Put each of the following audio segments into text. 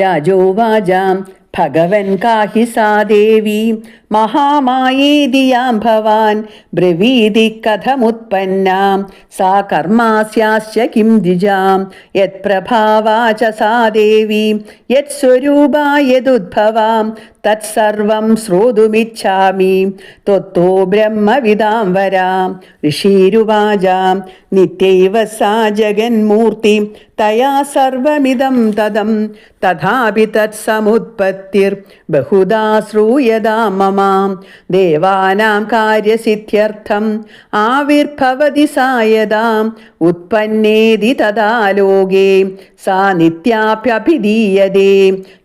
രാജോവാചാം ഭഗവൻ കാഹി സാ ദേവി. ഭവാൻ ബ്രവീതി കഥമുത്പന്നാം. സാ കർമാസ്യാശ്ച കിം ദ്വിജാം. യത് പ്രഭാവാച സാ ദേവി. യത്സ്വരൂപാ യദുദ്ഭവാം. തത്സർവം ശ്രോതുമിച്ഛാമി ത്വത്തോ ബ്രഹ്മവിതാം വരാം ഋഷീരുവാചാം നിത്യൈവ സാ ജഗന്മൂർത്തി തയാ സർവമിതം തദം തഥാപി തത്സമുത്പത്തിർ ബഹുദാ ശ്രൂയതാ മമാം ദേവാനാം കാര്യസിദ്ധ്യർത്ഥം ആവിർഭവതി സായതാം ഉത്പന്നേതി തഥാ ലോകേ സാ നിത്യാഭ്യഭിധീയതേ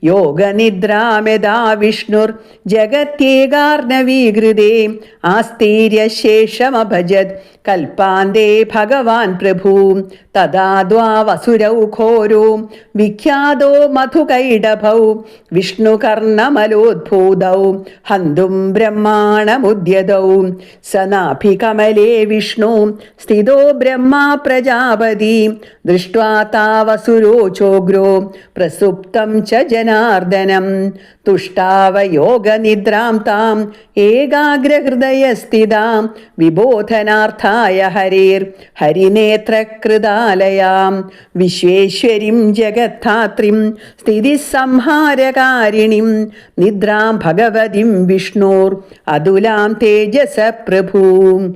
യോഗനിദ്രാമെതാ വിഷ്ണുർ ജഗത്യേകാർണവീകൃതേ. ആസ്തീര്യശേഷമഭജത്. കൽപ്പാന്തേ ഭഗവാൻ പ്രഭു. തഥാ ദ്വാവസുരൗ ഘോരോ വിഖ്യാതോ മധുകൈഡഭൗ വിഷ്ണുകർണമലോദ്ഭൂതൗ. ഹന്തും ബ്രഹ്മാണമുദ്യതൗ സനാഭികമലേ വിഷ്ണു. സ്ഥിതോ ബ്രഹ്മാ പ്രജാപതി. ദൃഷ്ട്വാ താവസുരോചോഗ്രോ പ്രസുപ്തം ച ജനാർദ്ദനം. തുഷ്ടാവ യോഗനിദ്രാം താം ഏകാഗ്രഹൃദയസ്ഥിതാം വിബോധനാർത്ഥായ ഹരിർ ഹരിനേത്രകൃതാലയാം വിശ്വേശ്വരിം ജഗദ്ധാത്രിം സ്ഥിതിസംഹാരകാരിണിം നിദ്രാം ഭഗവതിം വിഷ്ണോർ അതുലാം തേജസ പ്രഭൂം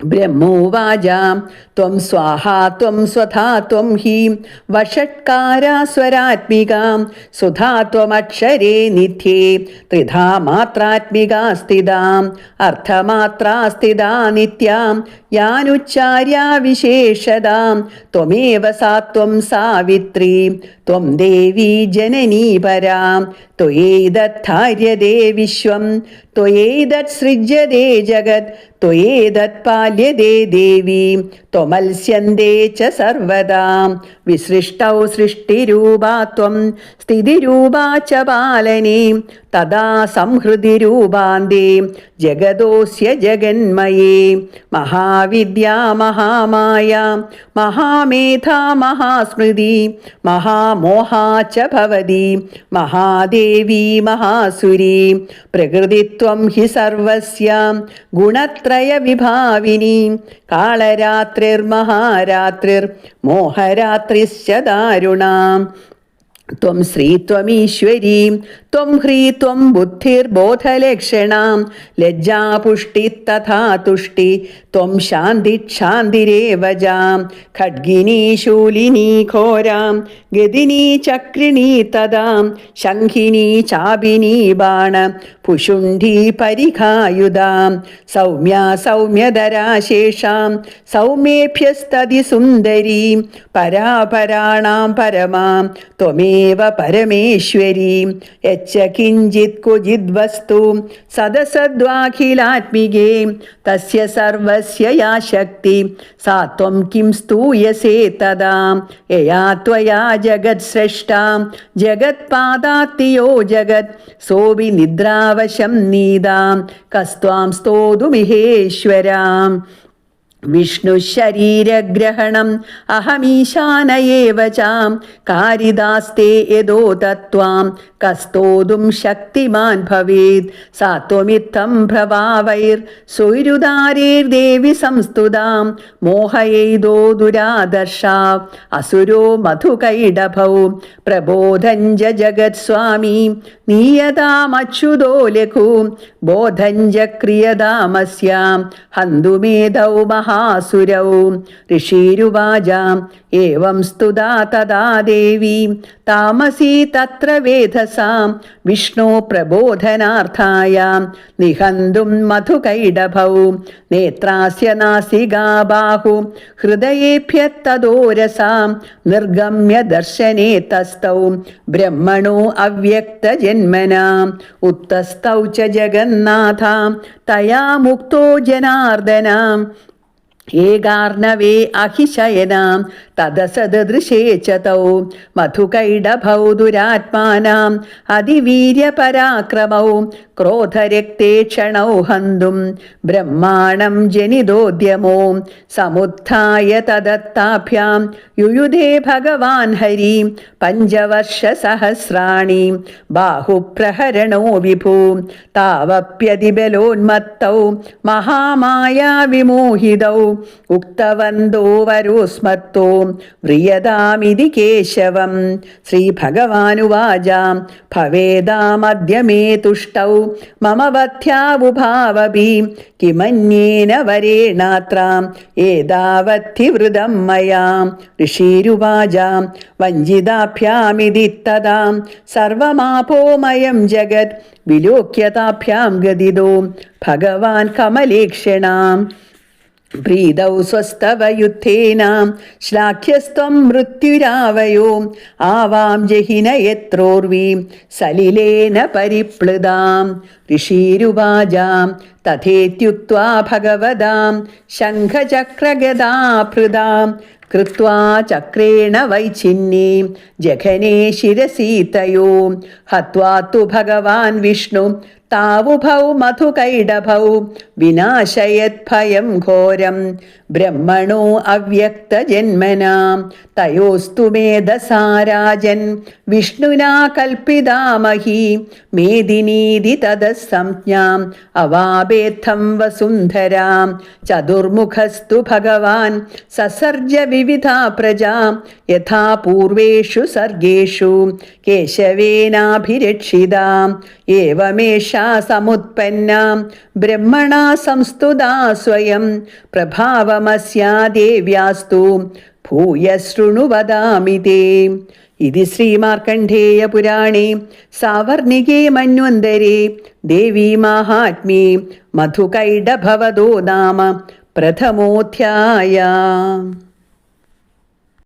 ബ്രഹ്മോവാചാം ത്വം സ്വാഹാ ത്വം സ്വധാ ത്വം ഹി. വഷട്കാരാ സ്വരാത്മികാം. സുധാ ത്വമക്ഷരേ നിധ്യേ. ത്രിധാ മാത്രാത്മികാ സ്ഥിതാം. അർത്ഥമാത്രാ സ്ഥിതാ നിത്യാം. യാനുച്ചാര്യാ വിശേഷതാം ത്വമേവ സാ ത്വം സാവിത്രി. ത്വം ദേവി ജനനീ പരാം. ത്വയേതദ്ധാര്യതേ വിശ്വം. ത്വയേതത്സൃജ്യതേ ജഗത്. ത്വയേതത്പാല്യതേ ത്വമത്സ്യന്തേ ച സർവദാ. വിസൃഷ്ടൗ സൃഷ്ടിരൂപാ ത്വം സ്ഥിതിരൂപാ ച പാലനേ. തഥാ സംഹൃതിരൂപാന്തേ. ജഗദോസ്യ ജഗന്മയേ. മഹാവിദ്യാ മഹാമായ മഹാമേധാ മഹാസ്മൃതി മഹാമോഹാ ച ഭവതി മഹാദേവി മഹാസുരി. പ്രകൃതിത്വം ഹി സർവസ്യ ഗുണത്രയ വിഭാവിനി കാളരാത്രിർമഹാരാത്രിർ മോഹരാത്രിശ്ച ദാരുണാം. ത്വം ശ്രീ ത്വമീശ്വരീ ത്വം ഹ്രീ ത്വം ബുദ്ധിർബോധലക്ഷണാം ലജ്ജാപുഷ്ടി തഥാ തുഷ്ടി ത്വം ശാന്തിക്ഷാന്തിരേവജാം ഖഡ്ഗിനീ ശൂലിനീ ഘോരാം ഗതിനീ ചക്രിണീ തഥാ ശംഖിനീ ചാപിനീ ബാണ പുഷുണ്ഠീ പരിഖായുധാം സൗമ്യ സൗമ്യധരാശേഷാം സൗമ്യേഭ്യസ്തതി സുന്ദരീ പരാപരാണാം പരമാം ത്വമേവ പരമേശ്വരീ. യച്ച കിഞ്ചിത് ക്വചിത് വസ്തു. സദസദ്വാഖിലാത്മികേ. തസ്യ സർവസ്യ യാ ശക്തി. സാ ത്വം കിം സ്തൂയസേ തദാ. യയാ ത്വയാ ജഗത് സ്രഷ്ടാ ജഗത് പാദാത്തിയോ ജഗത്. സോവി നിദ്രാവശം നീതാം. കസ്ത്വാം സ്തോതുമിഹേശ്വരാം. വിഷ്ണുശരീരഗ്രഹണം അഹമീശാനയേവ ചാം കാരിദാസ്തേ യദോ തത്വാം കസ്തോതും ശക്തിമാൻ ഭവേത്. സാത്വമിത്തം ഭ്രവാവൈർ ഭ്രവാവൈർ ദേവി സംസ്തുതാം. മോഹയെയ്തോ ദുരാദർശാ. അസുരോ മധുകൈഡഭൗ പ്രബോധഞ്ച ജഗത് സ്വാമി. നീയതാമച്യുതോ ലഘു. ബോധഞ്ച ക്രിയതാമസ്യാം. ഹന്തുമേധൗ മഹാസുരൗ. ഋഷീരുവാചാം. സ്തുതാ തഥാ ദേവി താമസീ തത്ര വേധസാം വിഷ്ണു പ്രബോധനാർത്ഥായ നിഹന്തും മധുകൈഡഭൗ നേത്രാസ്യ നാസികാ ബാഹു ഹൃദയേഭ്യത്തദോരസാം നിർഗമ്യ ദർശനേ തസ്തൗ ബ്രഹ്മണോ അവ്യക്തജന്മനാം ഉത്തസ്തൗ ച ജഗന്നാഥാം തയാ മുക്തോ ജനാർദ്ദനാം ഏകാർണവേ അഹിശയനാം തദസദൃശേച്ച തൗ മധുകൈഡഭൗതുരാത്മാനാം അതിവീര്യപരാക്രമൗ ക്രോധരക്തേ ക്ഷണൗ ഹന്തും ബ്രഹ്മാണം ജനിതോദ്യമോ സമുത്ഥായ തദത്താഭ്യാം യുയുധേ ഭഗവാൻ ഹരി പഞ്ചവർഷസഹസ്രാണി ബാഹുപ്രഹരണോ വിഭൂ താവപ്യതിബലോന്മത്തൗ മഹാമായാവിമോഹിതൗ ഉക്തവന്തോ വരുസ്മത്തോ വ്രിയതാമിതി കേശവം. ശ്രീഭഗവാനുവാച ഭവേദാമദ്യ മേ തുഷ്ടൗ മമ വധ്യാവുഭാവപി കിമന്യേന വരേണാത്ര ഏതാവദ്ധി വൃതം മയാ. ഋഷീരുവാച വഞ്ചിതാഭ്യാമിതി തഥാ സർവമാപോമയം ജഗത് വിലോക്യതാഭ്യാം ഗതിദോ ഭഗവാൻ സ്വസ്തവ യുദ്ധേന ശ്ലാഘ്യസ്ത്വം മൃത്യുരാവയോ. ആവാം ജഹിന യത്രോർവീം സലിലേന പരിപ്ലുതാം. ഋഷീരുവാചാം തഥേത്യുക്വാ ഭഗവതാം. ശംഖചക്രഗദാഭൃതാം. കൃത്വാ ചക്രേണ വൈഛിന്നീം ജഘനേ ശിരസീതയോ. ഹത്വാ തു ഭഗവാൻ വിഷ്ണു താവുഭൗ മധുകൈഡഭൗ വിനാശയത്ഭയം ഘോരം. ബ്രഹ്മണോ അവ്യക്തജന്മനാം. തയോസ്തു മേധസാരാജൻ. വിഷ്ണുനാ കൽപ്പിതാമഹി മേദിനീതി തദസംജ്ഞാം. അവാബേദ്ധം വസുന്ധരാം. ചതുർമുഖസ്തു ഭഗവാൻ. സസർജ വിവിധാ പ്രജാ. യഥാ പൂർവേഷു സർഗേഷു. കേശവേനാഭിരക്ഷിതാം. ഏവമേഷാ സമുത്പന്ന. ബ്രഹ്മണ സംസ്തുതാ സ്വയം. പ്രഭാവമസ്യാ ദേവ്യാസ്തു ഭൂയ ശൃണു വദാമി തേ ഇതി ശ്രീമാർക്കണ്ഡേയപുരാണേ സാവർണികേ മന്വന്തരേ. ദേവീ മാഹാത്മ്യേ. മധുകൈഡഭവതോ നാമ. പ്രഥമോധ്യായ.